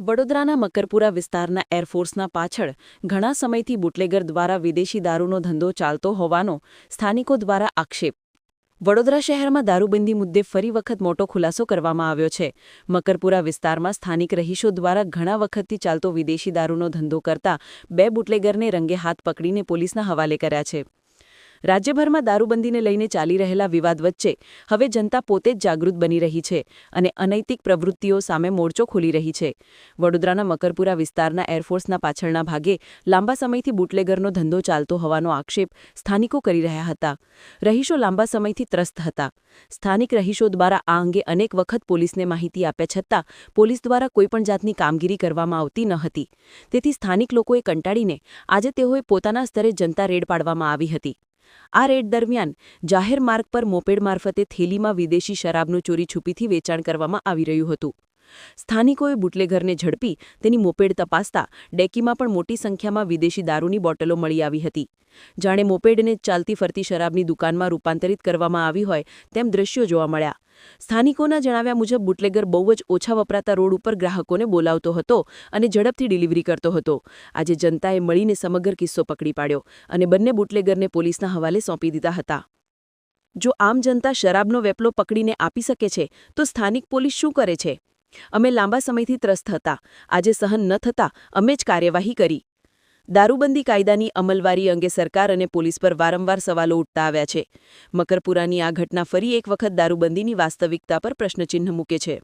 વડોદરાના મકરપુરા વિસ્તારના એરફોર્સના પાછળ ઘણા સમયથી બુટલેગર દ્વારા વિદેશી દારૂનો ધંધો ચાલતો હોવાનો સ્થાનિકો દ્વારા આક્ષેપ. વડોદરા શહેરમાં દારૂબંધી મુદ્દે ફરી વખત મોટો ખુલાસો કરવામાં આવ્યો છે. મકરપુરા વિસ્તારમાં સ્થાનિક રહીશો દ્વારા ઘણા વખતથી ચાલતો વિદેશી દારૂનો ધંધો કરતા બે બુટલેગરને રંગે હાથ પકડીને પોલીસના હવાલે કર્યા છે. રાજ્યભરમાં દારૂબંધીને લઈને ચાલી રહેલા વિવાદ વચ્ચે હવે જનતા પોતે જ જાગૃત બની રહી છે અને અનૈતિક પ્રવૃત્તિઓ સામે મોરચો ખોલી રહી છે. વડોદરાના મકરપુરા વિસ્તારના એરફોર્સના પાછળના ભાગે લાંબા સમયથી બુટલેગરનો ધંધો ચાલતો હોવાનો આક્ષેપ સ્થાનિકો કરી રહ્યા હતા. રહીશો લાંબા સમયથી ત્રસ્ત હતા. સ્થાનિક રહીશો દ્વારા આ અંગે અનેક વખત પોલીસને માહિતી આપ્યા છતાં પોલીસ દ્વારા કોઈપણ જાતની કામગીરી કરવામાં આવતી ન હતી. તેથી સ્થાનિક લોકોએ કંટાળીને આજે તેઓએ પોતાના સ્તરે જનતા રેડ પાડવામાં આવી હતી. આ રેડ દરમિયાન જાહેર માર્ગ પર મોપેડ મારફતે થેલીમાં વિદેશી શરાબનું ચોરી છુપીથી વેચાણ કરવામાં આવી રહ્યું હતું. સ્થાનિકોએ બુટલેઘરને ઝડપી, તેની મોપેડ તપાસતા ડેકીમાં પણ મોટી સંખ્યામાં વિદેશી દારૂની બોટલો મળી આવી હતી. જાણે મોપેડને ચાલતી ફરતી શરાબની દુકાનમાં રૂપાંતરિત કરવામાં આવી હોય તેમ દ્રશ્યો જોવા મળ્યા. સ્થાનિકોના જણાવ્યા મુજબ, બુટલેગર બહુ જ ઓછા વપરાતા રોડ ઉપર ગ્રાહકોને બોલાવતો હતો અને ઝડપથી ડિલિવરી કરતો હતો. આજે જનતાએ મળીને સમગ્ર કિસ્સો પકડી પાડ્યો અને બંને બુટલેગરને પોલીસના હવાલે સોંપી દીધા હતા. જો આમ જનતા શરાબનો વેપલો પકડીને આપી શકે છે, તો સ્થાનિક પોલીસ શું કરે છે? અમે લાંબા સમયથી ત્રસ્ત હતા. આજે સહન ન થતા અમે જ કાર્યવાહી કરી. દારૂબંધી કાયદાની અમલવારી અંગે સરકાર અને પોલીસ પર વારંવાર સવાલો ઉઠતા આવ્યા છે. મકરપુરાની આ ઘટના ફરી એક વખત દારૂબંધીની વાસ્તવિકતા પર પ્રશ્નચિહ્ન મૂકે છે.